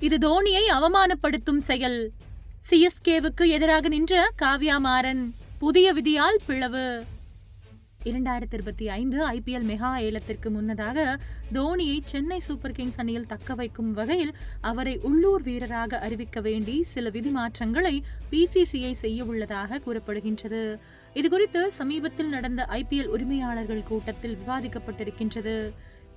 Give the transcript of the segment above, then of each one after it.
இது தோனியை அவமானப்படுத்தும் செயல். சிஎஸ்கேவுக்கு எதிராக நின்ற காவ்யா மாறன் புதிய விதியால் பிளவு. இரண்டாயிரத்தி இருபத்தி ஐந்து ஐபிஎல் மெகா ஏலத்திற்கு முன்னதாக தோனியை சென்னை சூப்பர் கிங்ஸ் அணியில் தக்க வைக்கும் வகையில் அவரை உள்ளூர் வீரராக அறிவிக்க வேண்டி சில விதி மாற்றங்களை பிசிசிஐ செய்ய உள்ளதாக கூறப்படுகின்றது. இதுகுறித்து சமீபத்தில் நடந்த ஐபிஎல் உரிமையாளர்கள் கூட்டத்தில் விவாதிக்கப்பட்டிருக்கின்றது.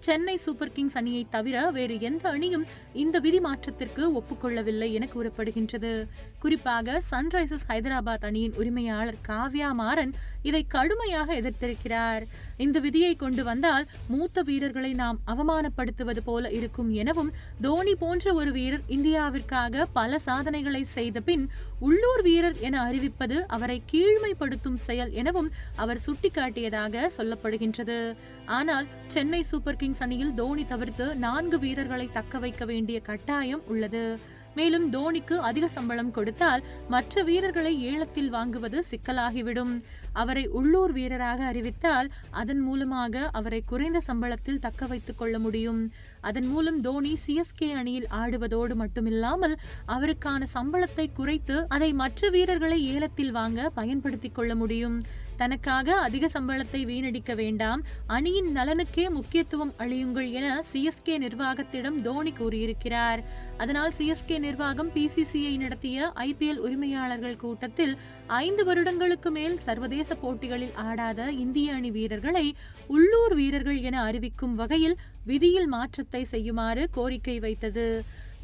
சென்னை சூப்பர் கிங்ஸ் அணியை தவிர வேறு எந்த அணியும் இந்த விதி மாற்றத்திற்கு ஒப்புக்கொள்ளவில்லை என கூறப்படுகின்றது. குறிப்பாக சன்ரைசர்ஸ் ஹைதராபாத் அணியின் உரிமையாளர் காவ்யா மாறன் இதை கடுமையாக எதிர்த்திருக்கிறார். இந்த விதியை கொண்டு வந்தால் மூத்த வீரர்களை நாம் அவமானப்படுத்துவது போல இருக்கும் எனவும் தோனி போன்ற ஒரு வீரர் இந்தியாவிற்காக பல சாதனைகளை செய்த பின் உள்ளூர் வீரர் என அறிவிப்பது அவரை கீழ்மைப்படுத்தும் செயல் எனவும் அவர் சுட்டிக்காட்டியதாக சொல்லப்படுகின்றது. ஆனால் சென்னை சூப்பர் கிங்ஸ் அணியில் தோனி தவிர்த்து நான்கு வீரர்களை தக்க வைக்க வேண்டிய கட்டாயம் உள்ளது. மேலும் தோனிக்கு அதிக சம்பளம் கொடுத்தால் மற்ற வீரர்களை ஏலத்தில் வாங்குவது சிக்கலாகிவிடும். அவரை உள்ளூர் வீரராக அறிவித்தால் அதன் மூலமாக அவரை குறைந்த சம்பளத்தில் தக்க வைத்துக் கொள்ள முடியும். அதன் மூலம் தோனி சிஎஸ்கே அணியில் ஆடுவதோடு மட்டுமில்லாமல் அவருக்கான சம்பளத்தை குறைத்து அதை மற்ற வீரர்களை ஏலத்தில் வாங்க பயன்படுத்திக் கொள்ள முடியும். தனக்காக அதிக சம்பளத்தை வீணடிக்க வேண்டாம். அணியின் நலனுக்கே முக்கியத்துவம் அளியுங்கள் என சிஎஸ்கே நிர்வாகத்திடம் தோனி கூறியிருக்கிறார். அதனால் சிஎஸ்கே நிர்வாகம் பிசிசிஐ நடத்திய ஐபிஎல் உரிமையாளர்கள் கூட்டத்தில் ஐந்து வருடங்களுக்கு மேல் சர்வதேச போட்டிகளில் ஆடாத இந்திய அணி வீரர்களை உள்ளூர் வீரர்கள் என அறிவிக்கும் வகையில் விதியில் மாற்றத்தை செய்யுமாறு கோரிக்கை வைத்தது.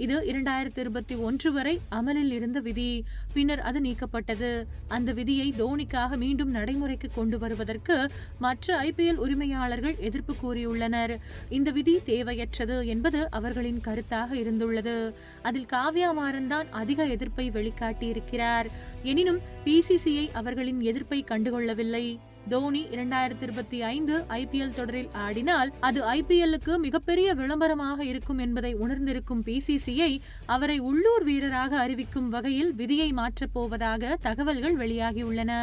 இது இரண்டாயிரத்தி இருபத்தி ஒன்று வரை அமலில் இருந்த விதி. பின்னர் அது நீக்கப்பட்டது. அந்த விதியை தோனிக்காக மீண்டும் நடைமுறைக்கு கொண்டு வருவதற்கு மற்ற ஐபிஎல் உரிமையாளர்கள் எதிர்ப்பு கூறியுள்ளனர். இந்த விதி தேவையற்றது என்பது அவர்களின் கருத்தாக இருந்துள்ளது. அதில் காவ்யா மாறன் தான் அதிக எதிர்ப்பை வெளிக்காட்டியிருக்கிறார். எனினும் பிசிசிஐ அவர்களின் எதிர்ப்பை கண்டுகொள்ளவில்லை. தோனி இரண்டாயிரத்தி இருபத்தி ஐந்து ஐபிஎல் தொடரில் ஆடினால் அது ஐபிஎல்லுக்கு மிகப்பெரிய விளம்பரமாக இருக்கும் என்பதை உணர்ந்திருக்கும் பிசிசிஐ அவரை உள்ளூர் வீரராக அறிவிக்கும் வகையில் விதியை மாற்றப் போவதாக தகவல்கள் வெளியாகியுள்ளன.